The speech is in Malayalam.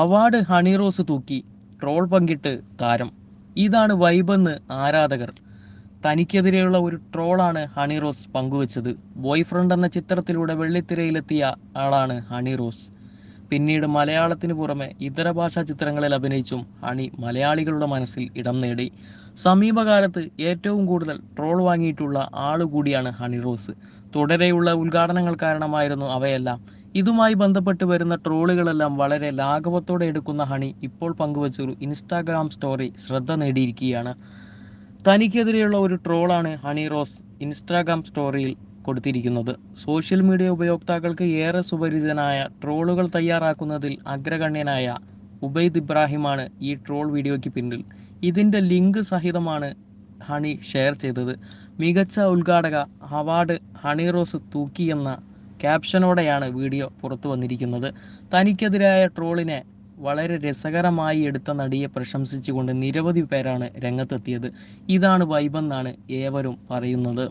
അവാർഡ് ഹണി റോസ് തൂക്കി ട്രോൾ പങ്കിട്ട് താരം. ഇതാണ് വൈബെന്ന് ആരാധകർ. തനിക്കെതിരെയുള്ള ഒരു ട്രോളാണ് ഹണി റോസ് പങ്കുവച്ചത്. ബോയ് ഫ്രണ്ട് എന്ന ചിത്രത്തിലൂടെ വെള്ളിത്തിരയിലെത്തിയ ആളാണ് ഹണി റോസ്. പിന്നീട് മലയാളത്തിന് പുറമെ ഇതര ഭാഷാ ചിത്രങ്ങളിൽ അഭിനയിച്ചും ഹണി മലയാളികളുടെ മനസ്സിൽ ഇടം നേടി. സമീപകാലത്ത് ഏറ്റവും കൂടുതൽ ട്രോൾ വാങ്ങിയിട്ടുള്ള ആളുകൂടിയാണ് ഹണി റോസ്. തുടരെയുള്ള ഉദ്ഘാടനങ്ങൾ കാരണമായിരുന്നു അവയെല്ലാം. ഇതുമായി ബന്ധപ്പെട്ട് വരുന്ന ട്രോളുകളെല്ലാം വളരെ ലാഘവത്തോടെ എടുക്കുന്ന ഹണി ഇപ്പോൾ പങ്കുവച്ചൊരു ഇൻസ്റ്റാഗ്രാം സ്റ്റോറി ശ്രദ്ധ നേടിയിരിക്കുകയാണ്. തനിക്കെതിരെയുള്ള ഒരു ട്രോളാണ് ഹണി റോസ് ഇൻസ്റ്റാഗ്രാം സ്റ്റോറിയിൽ കൊടുത്തിരിക്കുന്നത്. സോഷ്യൽ മീഡിയ ഉപയോക്താക്കൾക്ക് ഏറെ സുപരിചിതനായ ട്രോളുകൾ തയ്യാറാക്കുന്നതിൽ അഗ്രഗണ്യനായ ഉബൈദ് ഇബ്രാഹിമാണ് ഈ ട്രോൾ വീഡിയോയ്ക്ക് പിന്നിൽ. ഇതിന്റെ ലിങ്ക് സഹിതമാണ് ഹണി ഷെയർ ചെയ്തത്. മികച്ച ഉദ്ഘാടക അവാർഡ് ഹണി റോസ് തൂക്കിയെന്ന ക്യാപ്ഷനോടെയാണ് വീഡിയോ പുറത്തു വന്നിരിക്കുന്നത്. തനിക്കെതിരായ ട്രോളിനെ വളരെ രസകരമായി എടുത്ത നടിയെ പ്രശംസിച്ചുകൊണ്ട് നിരവധി പേരാണ് രംഗത്തെത്തിയത്. ഇതാണ് വൈബെന്നാണ് ഏവരും പറയുന്നത്.